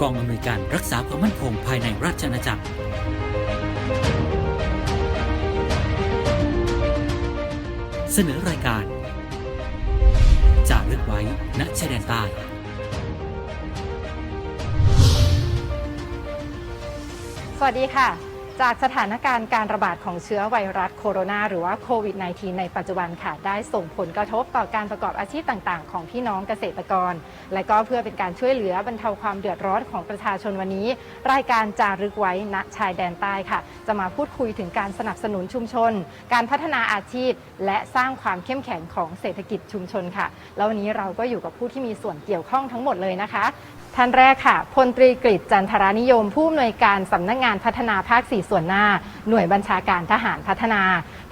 กองอำนวยการรักษาความมั่นคงภายในราชอาณาจักร เสนอรายการจารึกไว้ณชายแดนใต้สวัสดีค่ะ จากสถานการณ์การระบาดของเชื้อไวรัสโคโรนาหรือว่าโควิด -19 ในปัจจุบันค่ะ ได้ส่งผลกระทบต่อการประกอบอาชีพต่างๆ ของพี่น้องเกษตรกร และก็เพื่อเป็นการช่วยเหลือบรรเทาความเดือดร้อนของประชาชนวันนี้ รายการจารึกไว้ณชายแดนใต้ค่ะ จะมาพูดคุยถึงการสนับสนุนชุมชน การพัฒนาอาชีพ และสร้างความเข้มแข็งของเศรษฐกิจชุมชนค่ะ แล้ววันนี้เราก็อยู่กับผู้ที่มีส่วนเกี่ยวข้องทั้งหมดเลยนะคะ ท่านแรกค่ะพลตรีกฤษจันทรานิยม ผู้อำนวยการสำนักงงานพัฒนาภาค 4 ส่วนหน้า หน่วยบัญชาการทหารพัฒนา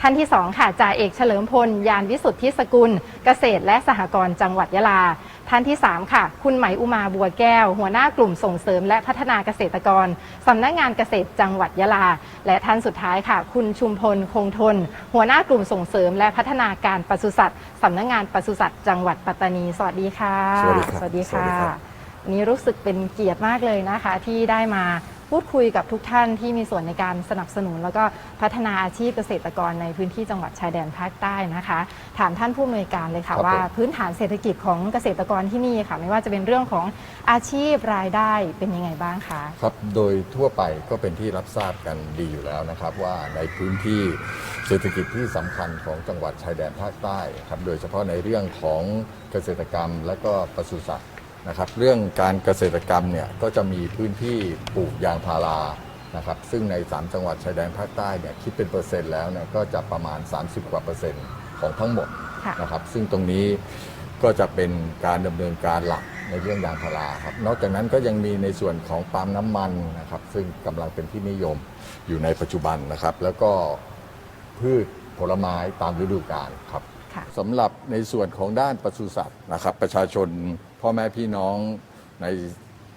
ท่านที่ 2 ค่ะจ่าเอกเฉลิมพล ยานวิสุทธิสกุล เกษตรและสหกรณ์จังหวัดยะลา ท่านที่ 3 ค่ะ คุณไหมอุมาบัวแก้ว หัวหน้ากลุ่มส่งเสริมและพัฒนาเกษตรกรสำนักงานเกษตรจังหวัดยะลา และท่านสุดท้ายค่ะ คุณชุมพลคงทน หัวหน้ากลุ่มส่งเสริมและพัฒนาการปศุสัตว์สำนักงานปศุสัตว์จังหวัดปัตตานี สวัสดีค่ะ สวัสดีครับสวัสดีสวัสดีค่ะครับวั นนี้รู้สึกเป็นเกียรติมากเลยนะคะ ที่ได้มาพูดคุยกับทุกท่านที่มีส่วนในการสนับสนุน แล้วก็พัฒนาอาชีพเกษตรกรในพื้นที่จังหวัดชายแดนภาคใต้นะคะ ถามท่านผู้อำนวยการเลยค่ะครับว่าผมพื้นฐานเศรษฐกิจของเกษตรกรที่นี่ค่ะ ไม่ว่าจะเป็นเรื่องของอาชีพรายได้เป็นยังไงบ้างคะครับโดยทั่วไปก็เป็นที่รับทราบกันดีอยู่แล้วนะครับ ว่าในพื้นที่เศรษฐกิจที่สำคัญของจังหวัดชายแดนภาคใต้ครับโดยเฉพาะในเรื่องของเกษตรกรรม และก็ปศุสัตว์ นะครับเรื่องการเกษตรกรรมเนี่ยก็จะมีพื้นที่ปลูกยางพารานะครับซึ่งใน 3 จังหวัดชายแดนภาคใต้เนี่ยคิดเป็นเปอร์เซ็นต์แล้วเนี่ยก็จะประมาณ 30 กว่าเปอร์เซ็นต์ของทั้งหมดค่ะนะครับซึ่งตรงนี้ก็จะเป็นการดำเนินการหลักในเรื่องยางพาราครับนอกจากนั้นก็ยังมีในส่วนของปาล์มน้ำมันนะครับซึ่งกำลังเป็นที่นิยมอยู่ในปัจจุบันนะครับ แล้วก็พืชผลไม้ตามฤดูกาลครับค่ะสำหรับในส่วนของด้านปศุสัตว์นะครับ ประชาชน พ่อแม่พี่น้องใน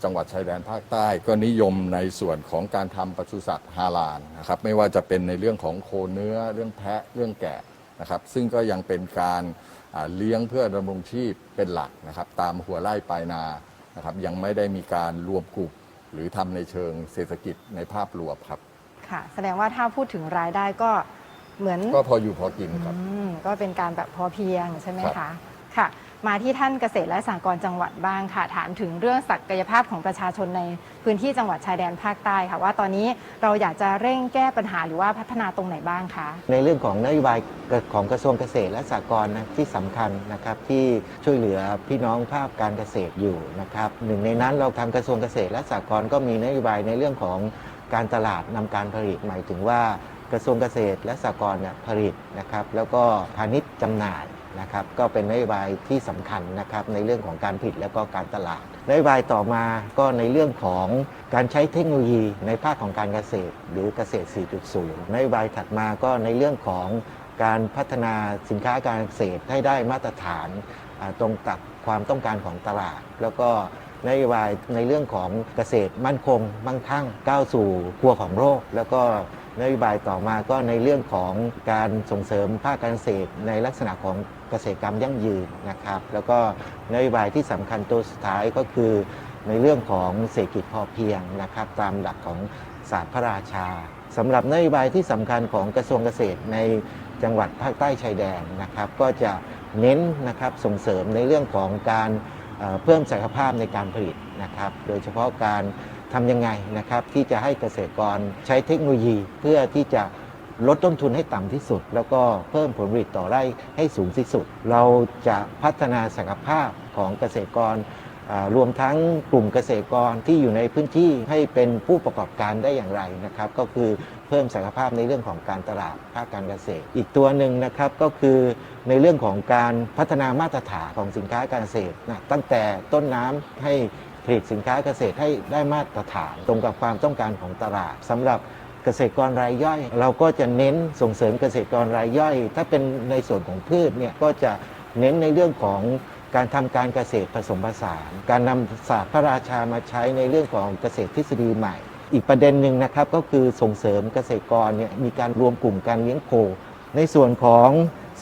จังหวัดชายแดนภาคใต้ก็นิยมในส่วนของการทำปศุสัตว์ฮาลาลนะครับไม่ว่าจะเป็นในเรื่องของโคเนื้อเรื่องแพะเรื่องแกะนะครับซึ่งก็ยังเป็นการอ่าเลี้ยงเพื่อดำรงชีพเป็นหลักนะครับตามหัวไร่ปลายนานะครับยังไม่ได้มีการรวมกลุ่มหรือทำในเชิงเศรษฐกิจในภาพรวมครับค่ะ แสดงว่าถ้าพูดถึงรายได้ก็เหมือนก็พออยู่พอกินครับอืมก็เป็นการแบบพอเพียงใช่ไหมครัคะบค่ะ มาที่ท่านเกษตรและสหกรณ์จังหวัดบ้างค่ะ ถามถึงเรื่องศักยภาพของประชาชนในพื้นที่จังหวัดชายแดนภาคใต้ค่ะว่าตอนนี้เราอยากจะเร่งแก้ปัญหาหรือว่าพัฒนาตรงไหนบ้างคะในเรื่องของนโยบายของกระทรวงเกษตรและสหกรณ์นะที่สำคัญนะครับที่ช่วยเหลือพี่น้องภาคการเกษตรอยู่นะครับหนึ่งในนั้นเราทางกระทรวงเกษตรและสหกรณ์ก็มีนโยบายในเรื่องของการตลาดนำการผลิตหมายถึงว่ากระทรวงเกษตรและสหกรณ์เนี่ยผลิตนะครับแล้วก็พาณิชย์จำหน่าย นะครับก็เป็นนโยบายที่สำคัญนะครับในเรื่องของการผลิตแล้วก็การตลาดนโยบายต่อมาก็ในเรื่องของการใช้เทคโนโลยีในภาคของการเกษตร หรือเกษตร 4.0 นโยบายถัดมาก็ในเรื่องของการพัฒนาสินค้าการเกษตรให้ได้มาตรฐานตรงกับความต้องการของตลาด แล้วก็นโยบายในเรื่องของเกษตรมั่นคง มั่งคั่งก้าวสู่ครัวของโลกแล้วก็นโยบายต่อมาก็ในเรื่องของการส่งเสริมภาคการเกษตรในลักษณะของ เกษตรกรรมยั่งยืนนะครับ แล้วก็นโยบายที่สำคัญตัวสุดท้ายก็คือ ในเรื่องของเศรษฐกิจพอเพียงนะครับ ตามหลักของศาสตร์พระราชาสำหรับนโยบายที่สำคัญของกระทรวงเกษตรในจังหวัดภาคใต้ชายแดนนะครับ ก็จะเน้นนะครับส่งเสริมในเรื่องของการเพิ่มศักยภาพในการผลิตนะครับ โดยเฉพาะการทำยังไงนะครับที่จะให้เกษตรกรใช้เทคโนโลยีเพื่อที่จะ ลดต้นทุนให้ต่ำที่สุด แล้วก็เพิ่มผลผลิตต่อไร่ให้สูงที่สุด เราจะพัฒนาศักยภาพของเกษตรกรรวมทั้งกลุ่มเกษตรกรที่อยู่ในพื้นที่ให้เป็นผู้ประกอบการได้อย่างไรนะครับ ก็คือเพิ่มศักยภาพในเรื่องของการตลาดภาคการเกษตร อีกตัวหนึ่งนะครับก็คือในเรื่องของการพัฒนามาตรฐานของสินค้าการเกษตรนะตั้งแต่ต้นน้ำให้ผลิตสินค้าเกษตรให้ได้มาตรฐานตรงกับความต้องการของตลาดสำหรับ เกษตรกรรายย่อย เราก็จะเน้นส่งเสริมเกษตรกรรายย่อย ถ้าเป็นในส่วนของพืชเนี่ยก็จะเน้นในเรื่องของการทำการเกษตรผสมผสาน การนำศาสตร์พระราชามาใช้ในเรื่องของเกษตรทฤษฎีใหม่ อีกประเด็นหนึ่งนะครับก็คือส่งเสริมเกษตรกรเนี่ยมีการรวมกลุ่มการเลี้ยงโค ในส่วนของ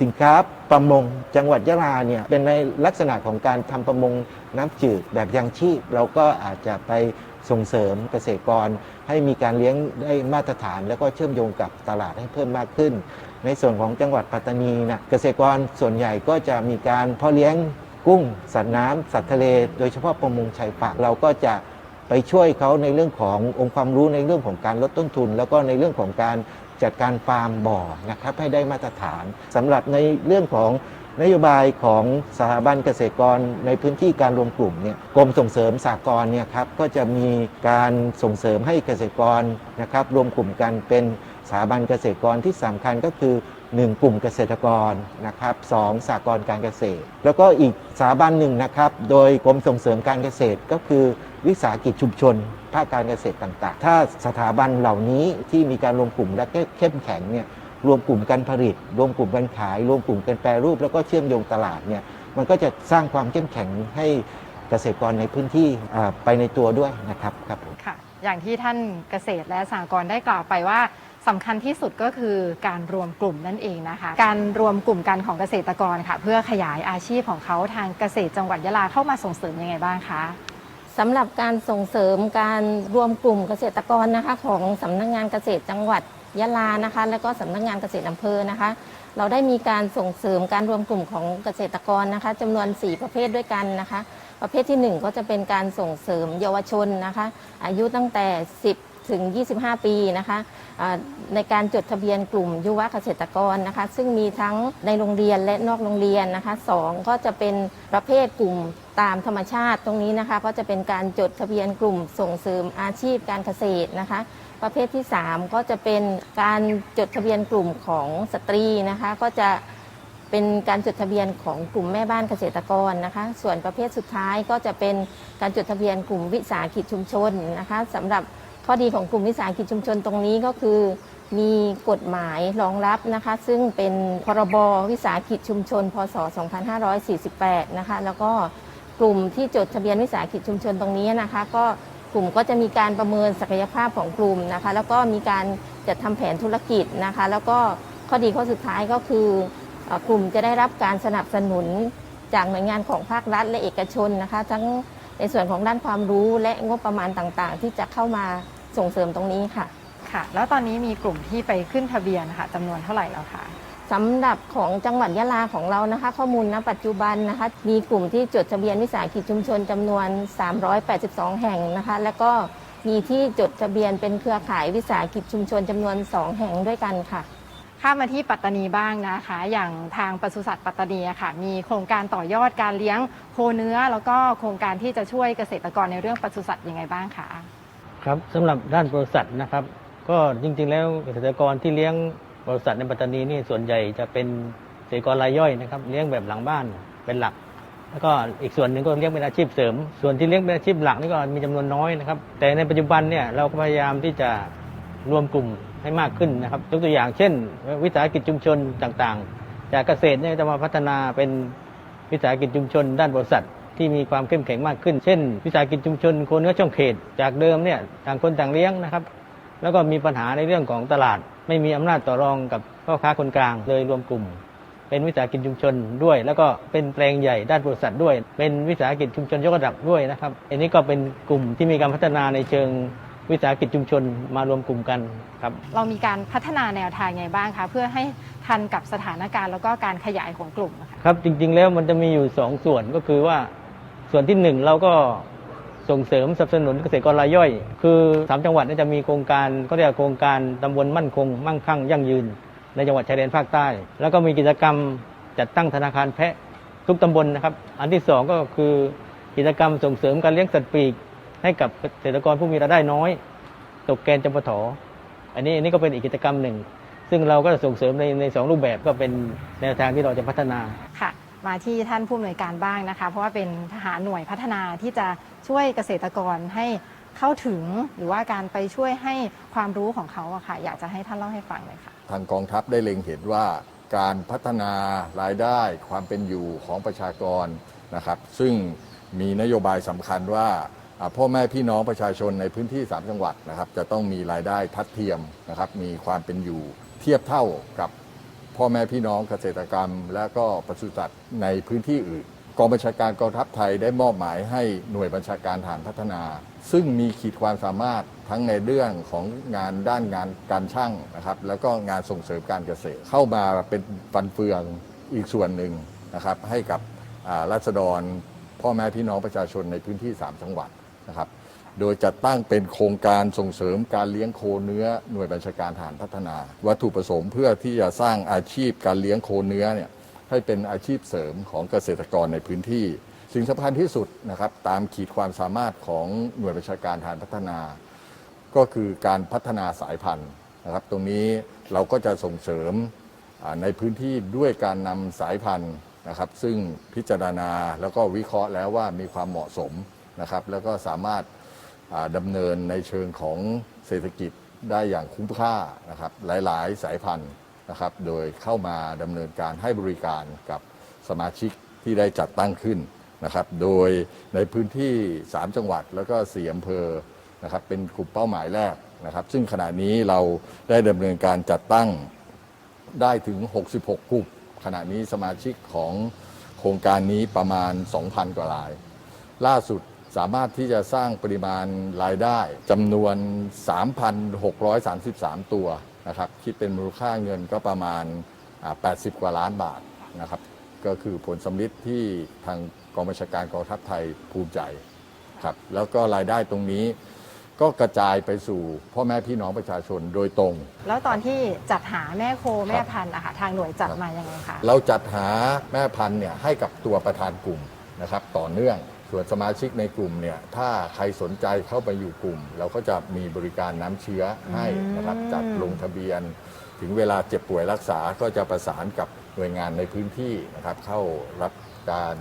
สินค้าประมงจังหวัดยะลาเนี่ยเป็นในลักษณะของการทำประมงน้ำจืดแบบยังชีพ เราก็อาจจะไป ส่งเสริมเกษตรกร ให้มีการเลี้ยงได้มาตรฐาน แล้วก็เชื่อมโยงกับตลาดให้เพิ่มมากขึ้น ในส่วนของจังหวัดปัตตานีนะเกษตรกรส่วนใหญ่ก็จะมีการเพาะเลี้ยงกุ้ง สัตว์น้ำสัตว์ทะเล โดยเฉพาะประมงชายฝั่งเราก็จะไปช่วยเขาในเรื่องขององค์ความรู้ในเรื่องของการลดต้นทุน แล้วก็ในเรื่องของการจัดการฟาร์มบ่อนะครับให้ได้มาตรฐานสำหรับในเรื่องของ นโยบายของสถาบันเกษตรกรในพื้นที่การรวมกลุ่มเนี่ยกรมส่งเสริมสากลเนี่ยครับก็จะมีการส่งเสริมให้เกษตรกรนะครับรวมกลุ่มกันเป็นสถาบันเกษตรกรที่สำคัญก็คือ 1 กลุ่มเกษตรกรนะครับสองสากลการเกษตร แล้วก็อีกสถาบันหนึ่งนะครับ โดยกรมส่งเสริมการเกษตรก็คือวิสาหกิจชุมชนภาคการเกษตรต่าง ๆ ถ้าสถาบันเหล่านี้ที่มีการรวมกลุ่มและเข้มแข็งเนี่ย รวมกลุ่มการผลิต รวมกลุ่มการขาย รวมกลุ่มการแปรรูป แล้วก็เชื่อมโยงตลาดเนี่ยมันก็จะสร้างความเข้มแข็งให้เกษตรกรในพื้นที่อ่าไปในตัวด้วยนะครับครับผมค่ะอย่างที่ท่านเกษตรและสหกรณ์ได้กล่าวไปว่าสำคัญที่สุดก็คือการรวมกลุ่มนั่นเองนะคะ การรวมกลุ่มกันของเกษตรกรค่ะ เพื่อขยายอาชีพของเขาทางเกษตรจังหวัดยะลาเข้ามาส่งเสริมยังไงบ้างคะสำหรับการส่งเสริมการรวมกลุ่มเกษตรกรนะคะ ของสำนักงงานเกษตรจังหวัด ยะลานะคะ และก็สำนักงานเกษตรอำเภอนะคะ เราได้มีการส่งเสริมการรวมกลุ่มของเกษตรกรนะคะจำนวน 4 ประเภทด้วยกันนะคะ ประเภทที่ 1 ก็จะเป็นการส่งเสริมเยาวชนนะคะ อายุตั้งแต่ 10ถึง 25 ปีนะคะในการจดทะเบียนกลุ่มยุวเกษตรกรนะคะ ซึ่งมีทั้งในโรงเรียนและนอกโรงเรียนนะคะสองก็จะเป็นประเภทกลุ่มตามธรรมชาติตรงนี้นะคะ ก็จะเป็นการจดทะเบียนกลุ่มส่งเสริมอาชีพการเกษตรนะคะ ประเภทที่ 3 ก็จะเป็นการจดทะเบียนกลุ่มของสตรีนะคะ ก็จะเป็นการจดทะเบียนของกลุ่มแม่บ้านเกษตรกรนะคะ ส่วนประเภทสุดท้ายก็จะเป็นการจดทะเบียนกลุ่มวิสาหกิจชุมชนนะคะสำหรับข้อดีของกลุ่มวิสาหกิจชุมชนตรงนี้ก็คือมีกฎหมายรองรับนะคะ ซึ่งเป็นพรบวิสาหกิจชุมชน พศ 2548 นะคะ แล้วก็กลุ่มที่จดทะเบียนวิสาหกิจชุมชนตรงนี้นะคะ ก็ กลุ่มก็จะมีการประเมินศักยภาพของกลุ่มนะคะ แล้วก็มีการจัดทำแผนธุรกิจนะคะ แล้วก็ข้อดีข้อสุดท้ายก็คือเอ่อกลุ่มจะได้รับการสนับสนุนจากหน่วยงานของภาครัฐและเอกชนนะคะ ทั้งในส่วนของด้านความรู้และงบประมาณต่างๆ ที่จะเข้ามาส่งเสริมตรงนี้ค่ะ ค่ะ แล้วตอนนี้มีกลุ่มที่ไปขึ้นทะเบียนค่ะจำนวนเท่าไหร่แล้วคะ สำหรับของจังหวัดยะลาของเรานะคะ ข้อมูลณปัจจุบันนะคะ มีกลุ่มที่จดทะเบียนวิสาหกิจชุมชนจำนวน 382 แห่งนะคะ แล้วก็มีที่จดทะเบียนเป็นเครือข่ายวิสาหกิจชุมชนจำนวน 2 แห่งด้วยกันค่ะ ข้ามมาที่ปัตตานีบ้างนะคะ อย่างทางปศุสัตว์ปัตตานีอะค่ะ มีโครงการต่อยอดการเลี้ยงโคเนื้อ แล้วก็โครงการที่จะช่วยเกษตรกรในเรื่องปศุสัตว์ยังไงบ้างคะครับสำหรับด้านบริษัทนะครับ ก็จริงๆ แล้วเกษตรกรที่เลี้ยง บริษัทในปัตตานีนี่ส่วนใหญ่จะเป็นเกษตรกรรายย่อยนะครับเลี้ยงแบบหลังบ้านเป็นหลัก แล้วก็อีกส่วนหนึ่งก็เลี้ยงเป็นอาชีพเสริม ส่วนที่เลี้ยงเป็นอาชีพหลักนี่ก็มีจำนวนน้อยนะครับ แต่ในปัจจุบันเนี่ยเราก็พยายามที่จะรวมกลุ่มให้มากขึ้นนะครับยกตัวอย่างเช่น วิสาหกิจชุมชนต่างๆ จากเกษตรเนี่ยจะมาพัฒนาเป็นวิสาหกิจชุมชน ด้านบริษัทที่มีความเข้มแข็งมากขึ้น เช่น วิสาหกิจชุมชนโคเนื้อช่องเขต จากเดิมเนี่ยต่างคนต่างเลี้ยงนะครับ แล้วก็มีปัญหาในเรื่องของตลาด ไม่มีอำนาจต่อรองกับพ่อค้าคนกลางเลยรวมกลุ่ม เป็นวิสาหกิจชุมชนด้วย แล้วก็เป็นแปลงใหญ่ด้านบริษัทด้วย เป็นวิสาหกิจชุมชนยกระดับด้วยนะครับ อันนี้ก็เป็นกลุ่มที่มีการพัฒนาในเชิงวิสาหกิจชุมชนมารวมกลุ่มกันครับ เรามีการพัฒนาแนวทางไงบ้างคะเพื่อให้ทันกับสถานการณ์แล้วก็การขยายของกลุ่มอะค่ะครับจริงๆแล้วมันจะมีอยู่สองส่วนก็คือว่าส่วนที่หนึ่งเราก็ ส่งเสริมสนับสนุนเกษตรกรรายย่อย คือสามจังหวัดนี่ยจะมีโครงการก็เรียกโครงการตำบลมั่นคง มั่งคั่งยั่งยืน ในจังหวัดชายแดนภาคใต้ แล้วก็มีกิจกรรมจัดตั้งธนาคารแพะทุกตำบลนะครับ อันที่สองก็คือกิจกรรมส่งเสริมการเลี้ยงสัตว์ปีก ให้กับเกษตรกรผู้มีรายได้น้อย ตกแกนจำปาถออันนี้อันนี้ก็เป็นอีกกิจกรรมหนึ่ง ซึ่งเราก็จะส่งเสริมในในสองรูปแบบก็เป็นแนวทางที่เราจะพัฒนาค่ะ มาที่ท่านผู้อำนวยการบ้างนะคะ เพราะว่าเป็นทหารหน่วยพัฒนาที่จะช่วยเกษตรกรให้เข้าถึงหรือว่าการไปช่วยให้ความรู้ของเขาอะค่ะ อยากจะให้ท่านเล่าให้ฟังเลยค่ะ ทางกองทัพได้เล็งเห็นว่าการพัฒนารายได้ความเป็นอยู่ของประชากรนะครับ ซึ่งมีนโยบายสำคัญว่าอ่าพ่อแม่พี่น้องประชาชนในพื้นที่ 3 จังหวัดนะครับ จะต้องมีรายได้ทัดเทียมนะครับ มีความเป็นอยู่เทียบเท่ากับ พ่อแม่พี่น้องเกษตรกรรม และก็ปศุสัตว์ในพื้นที่อื่นกองบัญชาการกองทัพไทยได้มอบหมายให้หน่วยบัญชาการฐานพัฒนา ซึ่งมีขีดความสามารถทั้งในเรื่องของงานด้านงานการช่างนะครับแล้วก็งานส่งเสริมการเกษตร เข้ามาเป็นฟันเฟืองอีกส่วนหนึ่งนะครับให้กับรัษฎรพ่อแม่พี่น้องประชาชนในพื้นที่ 3 จังหวัดนะครับ โดยจัดตั้งเป็นโครงการส่งเสริมการเลี้ยงโคเนื้อหน่วยบัญชาการฐานพัฒนา วัตถุประสงค์เพื่อที่จะสร้างอาชีพการเลี้ยงโคเนื้อเนี่ยให้เป็นอาชีพเสริมของเกษตรกรในพื้นที่ สิ่งสำคัญที่สุดนะครับตามขีดความสามารถของหน่วยบัญชาการฐานพัฒนา ก็คือการพัฒนาสายพันธุ์นะครับ ตรงนี้เราก็จะส่งเสริมในพื้นที่ด้วยการนำสายพันธุ์นะครับ ซึ่งพิจารณาแล้วก็วิเคราะห์แล้วว่ามีความเหมาะสมนะครับ แล้วก็สามารถ ดำเนินในเชิงของเศรษฐกิจได้อย่างคุ้มค่านะครับหลาย ๆ สายพันธุ์นะครับ โดยเข้ามาดำเนินการให้บริการกับสมาชิกที่ได้จัดตั้งขึ้นนะครับ โดยในพื้นที่ 3 จังหวัดแล้วก็4อำเภอนะครับเป็นกลุ่มเป้าหมายแรกนะครับ ซึ่งขณะนี้เราได้ดำเนินการจัดตั้งได้ถึง 66 กลุ่มขณะนี้สมาชิกของโครงการนี้ประมาณ 2,000 กว่าราย ล่าสุด สามารถที่จะสร้างปริมาณรายได้จำนวน 3,633 ตัวนะครับคิดเป็นมูลค่าเงินก็ประมาณอ่า80 กว่าล้านบาทนะครับก็คือผลสำลิดที่ทางกองบัญชาการกองทัพไทยภูมิใจครับแล้วก็รายได้ตรงนี้ก็กระจายไปสู่พ่อแม่พี่น้องประชาชนโดยตรง แล้วตอนที่จัดหาแม่โคแม่พันธุ์อะค่ะทางหน่วยจัดครับมายังไงคะเราจัดหาแม่พันธุ์เนี่ยให้กับตัวประธานกลุ่มนะครับต่อเนื่อง ส่วนสมาชิกในกลุ่มเนี่ยถ้าใครสนใจเข้าไปอยู่กลุ่ม เราก็จะมีบริการน้ำเชื้อให้นะครับอืมจัดลงทะเบียน ถึงเวลาเจ็บป่วยรักษาก็จะประสานกับหน่วยงานในพื้นที่นะครับเข้ารับการ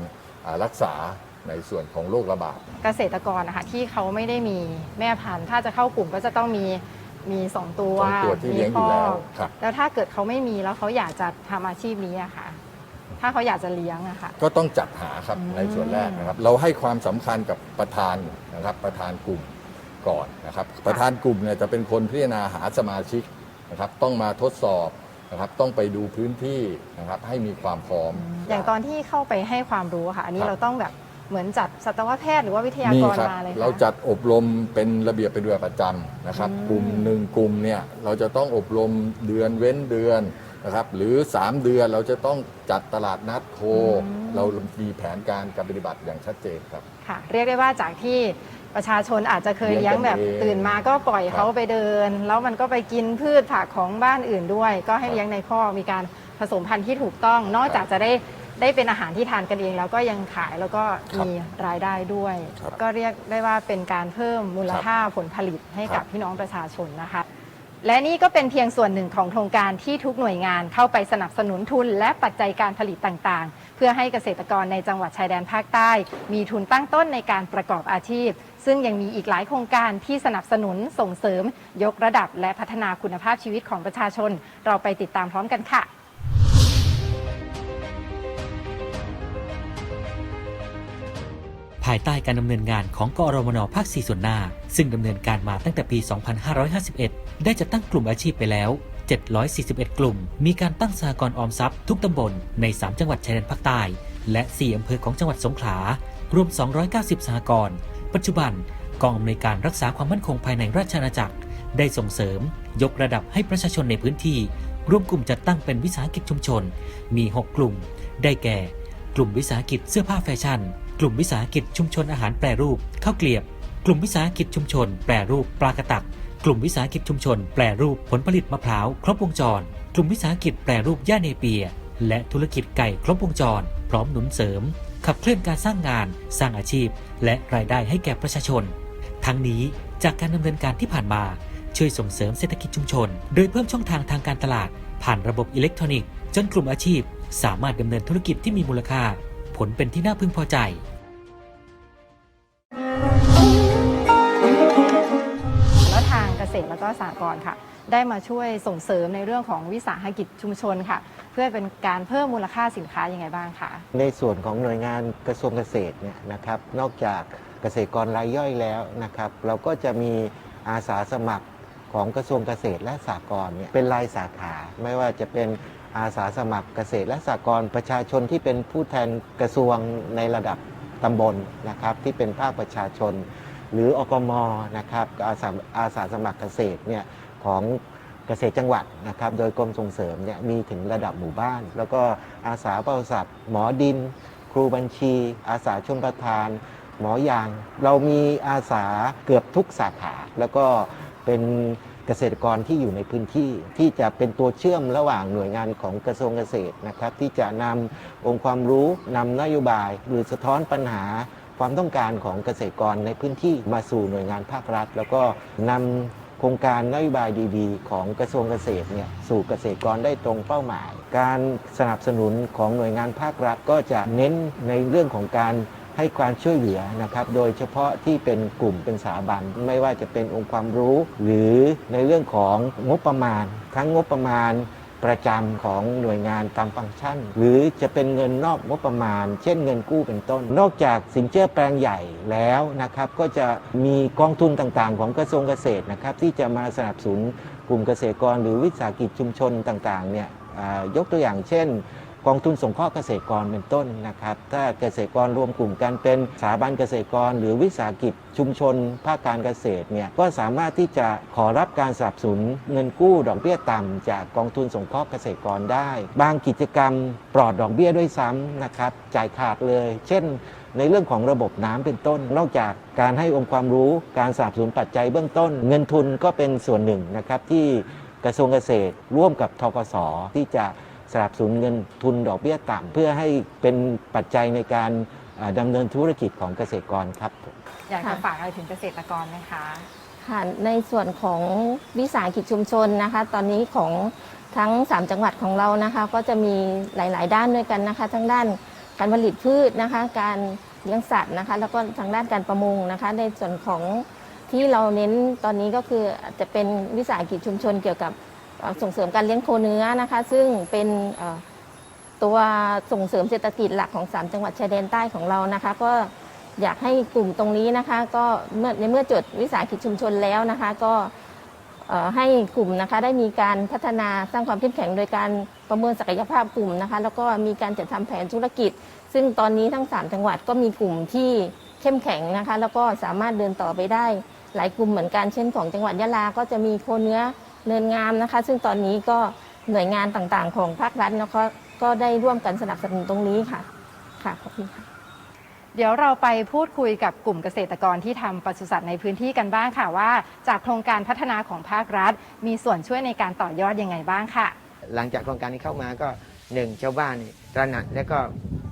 อ่ารักษาในส่วนของโรคระบาด เกษตรกรนะคะที่เขาไม่ได้มีแม่พันธุ์ถ้าจะเข้ากลุ่มก็จะต้องมีมีสองตัวสองตัวที่เลี้ยงอยู่แล้วครับ แล้วถ้าเกิดเขาไม่มีแล้วเขาอยากจะทำอาชีพนี้อะค่ะ ถ้าเขาอยากจะเลี้ยงอะค่ะ ก็ต้องจัดหาครับอืมในส่วนแรกนะครับ เราให้ความสำคัญกับประธานนะครับประธานกลุ่มก่อนนะครับ ประธานกลุ่มเนี่ยจะเป็นคนพิจารณาหาสมาชิกนะครับ ต้องมาทดสอบนะครับต้องไปดูพื้นที่นะครับให้มีความพร้อม อย่างตอนที่เข้าไปให้ความรู้อะค่ะ อันนี้ครับเราต้องแบบเหมือนจัดสัตวแพทย์หรือว่าวิทยามีกรครับมาเลยค่ะเราจัดอบรมเป็นระเบียบเป็นเดือนประจำนะครับอืมกลุ่มหนึ่งกลุ่มเนี่ยเราจะต้องอบรมเดือนเว้นเดือน นะครับหรือ 3 เดือนเราจะต้องจัดตลาดนัดโคเรามีแผนการการปฏิบัติอย่างชัดเจนครับ ค่ะ เรียกได้ว่าจากที่ประชาชนอาจจะเคยเลี้เลี้ยยงงกันแบบเองตื่นมาก็ปล่อยครับเขาไปเดิน แล้วมันก็ไปกินพืชผักของบ้านอื่นด้วย ก็ให้ครับเลี้ยงในคอกมีการผสมพันธุ์ที่ถูกต้อง นอกจากจะได้ได้เป็นอาหารที่ทานกันเอง แล้วก็ยังขายแล้วก็ครับมีรายได้ด้วย ครับก็เรียกได้ว่าเป็นการเพิ่มมูลค่าผลผลิตให้ครักับบพี่น้องประชาชนนะคะ และนี่ก็เป็นเพียงส่วนหนึ่งของโครงการที่ทุกหน่วยงานเข้าไปสนับสนุนทุน และปัจจัยการผลิตต่างๆ เพื่อให้เกษตรกรในจังหวัดชายแดนภาคใต้ มีทุนตั้งต้นในการประกอบอาชีพ ซึ่งยังมีอีกหลายโครงการที่สนับสนุนส่งเสริม ยกระดับและพัฒนาคุณภาพชีวิตของประชาชน เราไปติดตามพร้อมกันค่ะภายใต้การดำเนินงานของกอรมนภาค 4 ส่วนหน้า ซึ่งดำเนินการมาตั้งแต่ปี 2551 ได้จัดตั้งกลุ่มอาชีพไปแล้ว 741 กลุ่ม มีการตั้งสหกรณ์ออมทรัพย์ทุกตำบลใน 3 จังหวัดชายแดนภาคใต้ และ 4 อำเภอของจังหวัดสงขลา รวม 290 สหกรณ์ปัจจุบันกองอำนวยการรักษาความมั่นคงภายในราชอาณาจักร ได้ส่งเสริม ยกระดับให้ประชาชนในพื้นที่ ร่วมกลุ่มจัดตั้งเป็นวิสาหกิจชุมชน มี 6 กลุ่ม ได้แก่ กลุ่มวิสาหกิจเสื้อผ้าแฟชั่น กลุ่มวิสาหกิจชุมชนอาหารแปรรูปข้าวเกลียบ กลุ่มวิสาหกิจชุมชน แปรรูปปลากระตัก กลุ่มวิสาหกิจชุมชนแปรรูปผลผลิตมะพร้าวครบวงจร กลุ่มวิสาหกิจแปรรูปหญ้าเนเปีย และธุรกิจไก่ครบวงจร พร้อมหนุนเสริม ขับเคลื่อนการสร้างงาน สร้างอาชีพ และรายได้ให้แก่ประชาชน ทั้งนี้จากการดำเนินการที่ผ่านมาช่วยส่งเสริมเศรษฐกิจชุมชน โดยเพิ่มช่องทางทางการตลาด ผ่านระบบอิเล็กทรอนิกส์ จนกลุ่มอาชีพ สามารถดำเนินธุรกิจที่มีมูลค่า ผลเป็นที่น่าพึงพอใจ ษตรแล้วก็สหกรณ์ค่ะ ได้มาช่วยส่งเสริมในเรื่องของวิสาหกิจชุมชนค่ะ เพื่อเป็นการเพิ่มมูลค่าสินค้ายังไงบ้างคะในส่วนของหน่วยงานกระทรวงเกษตรเนี่ยนะครับนอกจากเกษตรกรรายย่อยแล้วนะครับ เราก็จะมีอาสาสมัครของกระทรวงเกษตรและสหกรณ์เนี่ยเป็นรายสาขา ไม่ว่าจะเป็นอาสาสมัครเกษตรและสหกรณ์ประชาชนที่เป็นผู้แทนกระทรวงในระดับตำบลนะครับที่เป็นภาคประชาชน หรืออกมนะครับอาสาอาสาสมัครเกษตรเนี่ยของเกษตรจังหวัดนะครับโดยกรมส่งเสริมเนี่ยมีถึงระดับหมู่บ้าน แล้วก็อาสาปศุสัตว์หมอดิน ครูบัญชี อาสาชมประทาน หมอยาง เรามีอาสาเกือบทุกสาขา แล้วก็เป็นเกษตรกรที่อยู่ในพื้นที่ที่จะเป็นตัวเชื่อมระหว่างหน่วยงานของกระทรวงเกษตรนะครับที่จะนำองค์ความรู้นำนโยบาย หรือสะท้อนปัญหา ความต้องการของเกษตรกรในพื้นที่มาสู่หน่วยงานภาครัฐ แล้วก็นำโครงการนโยบายดีๆ ของกระทรวงเกษตรเนี่ยสู่เกษตรกรได้ตรงเป้าหมาย การสนับสนุนของหน่วยงานภาครัฐ ก็จะเน้นในเรื่องของการให้ความช่วยเหลือนะครับ โดยเฉพาะที่เป็นกลุ่มเป็นสถาบัน ไม่ว่าจะเป็นองค์ความรู้ หรือในเรื่องของงบประมาณ ทั้งงบประมาณ ประจำของหน่วยงานตามฟังก์ชัน หรือจะเป็นเงินนอกงบประมาณ เช่นเงินกู้เป็นต้น นอกจากสินเชื่อแปลงใหญ่แล้วนะครับ ก็จะมีกองทุนต่างๆ ของกระทรวงเกษตรนะครับที่จะมาสนับสนุนกลุ่มเกษตรกรหรือวิสาหกิจชุมชนต่างๆเนี่ยยกตัวอย่างเช่น กองทุนสงเคราะห์เกษตรกรเป็นต้นนะครับถ้าเกษตรกรรวมกลุ่มกันเป็นสถาบันเกษตรกร หรือวิสาหกิจชุมชน ภาคการเกษตรเนี่ยก็สามารถที่จะขอรับการสนับสนุนเงินกู้ดอกเบี้ยต่ำจากกองทุนสงเคราะห์เกษตรกรได้ บางกิจกรรมปลอดดอกเบี้ยด้วยซ้ำนะครับจ่ายขาดเลย เช่นในเรื่องของระบบน้ำเป็นต้น นอกจากการให้องค์ความรู้การสนับสนุนปัจจัยเบื้องต้น เงินทุนก็เป็นส่วนหนึ่งนะครับที่กระทรวงเกษตรร่วมกับทกสที่จะ สนับสนุนเงินทุนดอกเบี้ยต่ำเพื่อให้เป็นปัจจัยในการอ่าดำเนินธุรกิจของเกษตรกรครับ อยากจะค่ะฝากอะไรถึงเกษตรกรไหมคะค่ะในส่วนของวิสาหกิจชุมชนนะคะ ตอนนี้ของทั้ง 3 จังหวัดของเรานะคะ ก็จะมีหลาย ๆ ด้านด้วยกันนะคะ ทั้งด้านการผลิตพืชนะคะ การเลี้ยงสัตว์นะคะ แล้วก็ทางด้านการประมงนะคะ ในส่วนของที่เราเน้นตอนนี้ก็คือจะเป็นวิสาหกิจชุมชนเกี่ยวกับเอ่อ ส่งเสริมการเลี้ยงโคเนื้อนะคะ ซึ่งเป็นตัวส่งเสริมเศรษฐกิจหลักของ 3 จังหวัดชายแดนใต้ของเรานะคะ ก็อยากให้กลุ่มตรงนี้นะคะ ก็เมื่อในเมื่อจดวิสาหกิจชุมชนแล้วนะคะ ก็ให้กลุ่มนะคะได้มีการพัฒนาสร้างความเข้มแข็งโดยการประเมินศักยภาพกลุ่มนะคะ แล้วก็มีการจัดทำแผนธุรกิจ ซึ่งตอนนี้ทั้ง 3 จังหวัดก็มีกลุ่มที่เข้มแข็งนะคะ แล้วก็สามารถเดินต่อไปได้หลายกลุ่มเหมือนกันเช่นของจังหวัดยะลา ก็จะมีโคเนื้อ เนินงามนะคะ ซึ่งตอนนี้ก็หน่วยงานต่างๆ ของภาครัฐแล้วก็ก็ได้ร่วมกันสนับสนุนตรงนี้ค่ะค่ะขอบคุณค่ะ เดี๋ยวเราไปพูดคุยกับกลุ่มเกษตรกรที่ทำปศุสัตว์ในพื้นที่กันบ้างค่ะว่า จากโครงการพัฒนาของภาครัฐ มีส่วนช่วยในการต่อยอดยังไงบ้างค่ะ หลังจากโครงการนี้เข้ามาก็หนึ่งชาวบ้านนี่ตระหนักแล้วก็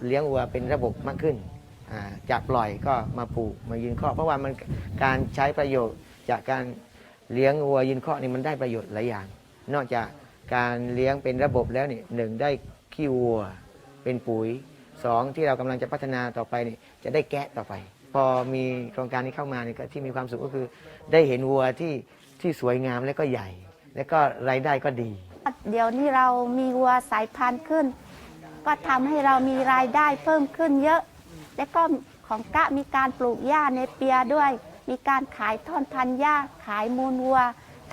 เลี้ยงวัวเป็นระบบมากขึ้นอ่าจากปล่อยก็มาปลูกมายืนข้อกเพราะว่ามันการใช้ประโยชน์จากการ เลี้ยงวัวยืนข้อกนี่มันได้ประโยชน์หลายอย่าง นอกจากการเลี้ยงเป็นระบบแล้วนี่หนึ่งได้ขี้วัวเป็นปุ๋ยสองที่เรากำลังจะพัฒนาต่อไปนี่จะได้แกะต่อไป พอมีโครงการนี้เข้ามานี่ก็ที่มีความสุขก็คือ ได้เห็นวัวที่ที่สวยงามและก็ใหญ่ และก็รายได้ก็ดี เดี๋ยวนี้เรามีวัวสายพันธุ์ขึ้น ก็ทำให้เรามีรายได้เพิ่มขึ้นเยอะ และก็ของกะมีการปลูกหญ้าในเปียด้วย มีการขายท่อนพันธุ์หญ้าขายมูลวัว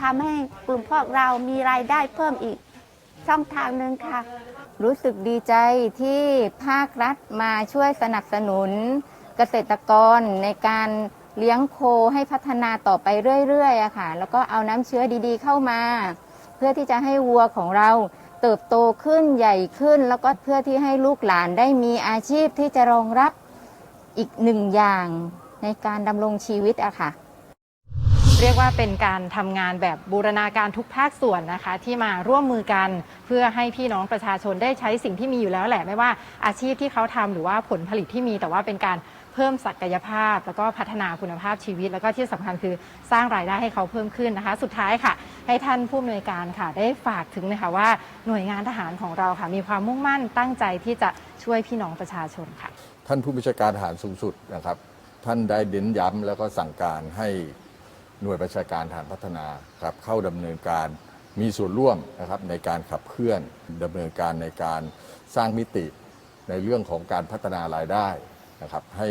ทำให้กลุ่มพวกเรามีรายได้เพิ่มอีกช่องทางหนึ่งค่ะ รู้สึกดีใจที่ภาครัฐมาช่วยสนับสนุน เกษตรกรในการเลี้ยงโคให้พัฒนาต่อไปเรื่อยๆอะค่ะ แล้วก็เอาน้ำเชื้อดีๆเข้ามา เพื่อที่จะให้วัวของเราเติบโตขึ้นใหญ่ขึ้น แล้วก็เพื่อที่ให้ลูกหลานได้มีอาชีพที่จะรองรับอีกหนึ่งอย่าง ในการดำรงชีวิตอะค่ะเรียกว่าเป็นการทำงานแบบบูรณาการทุกภาคส่วนนะคะ ที่มาร่วมมือกันเพื่อให้พี่น้องประชาชนได้ใช้สิ่งที่มีอยู่แล้วแหละไม่ว่าอาชีพที่เขาทำหรือว่าผลผลิตที่มี แต่ว่าเป็นการเพิ่มศักยภาพ แล้วก็พัฒนาคุณภาพชีวิต แล้วก็ที่สำคัญคือสร้างรายได้ให้เขาเพิ่มขึ้นนะคะ สุดท้ายค่ะ ให้ท่านผู้อำนวยการค่ะ ได้ฝากถึงนะคะว่าหน่วยงานทหารของเราค่ะ มีความมุ่งมั่นตั้งใจที่จะช่วยพี่น้องประชาชนค่ะ ท่านผู้บัญชาการทหารสูงสุดนะครับ ท่านได้เน้นย้ำแล้วก็สั่งการให้หน่วยประชาการฐานพัฒนาครับเข้าดำเนินการมีส่วนร่วมนะครับในการขับเคลื่อนดำเนินการในการสร้างมิติในเรื่องของการพัฒนารายได้นะครับให้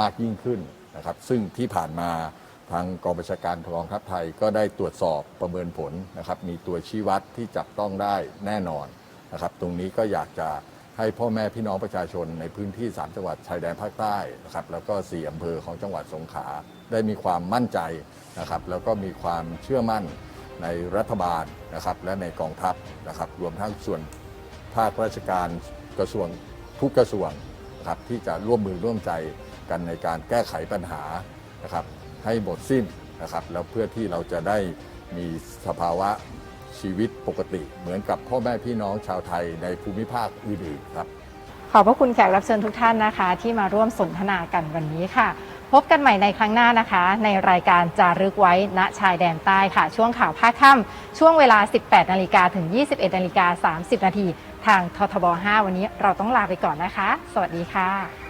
มากยิ่งขึ้นนะครับซึ่งที่ผ่านมาทางกองบัญชาการกองทัพไทยก็ได้ตรวจสอบประเมินผลนะครับมีตัวชี้วัดที่จับต้องได้แน่นอนนะครับตรงนี้ก็อยากจะ ให้พ่อแม่พี่น้องประชาชนในพื้นที่ 3 จังหวัดชายแดนภาคใต้นะครับแล้วก็ 4 อำเภอของจังหวัดสงขลาได้มีความมั่นใจนะครับแล้วก็มีความเชื่อมั่นในรัฐบาลนะครับและในกองทัพนะครับรวมทั้งส่วนภาคราชการกระทรวงทุกกระทรวงนะครับที่จะร่วมมือร่วมใจกันในการแก้ไขปัญหานะครับให้หมดสิ้นนะครับแล้วเพื่อที่เราจะได้มีสภาวะ ชีวิตปกติ เหมือนกับพ่อแม่พี่น้องชาวไทยในภูมิภาคอื่นๆครับขอบพระคุณแขกรับเชิญทุกท่านนะคะ ที่มาร่วมสนทนากันวันนี้ค่ะ พบกันใหม่ในครั้งหน้านะคะ ในรายการจารึกไว้ณชายแดนใต้ค่ะ ช่วงข่าวภาคค่ำช่วงเวลา 18นาฬิกาถึง 21นาฬิกา30นาทีทางททบ 5 วันนี้เราต้องลาไปก่อนนะคะ สวัสดีค่ะ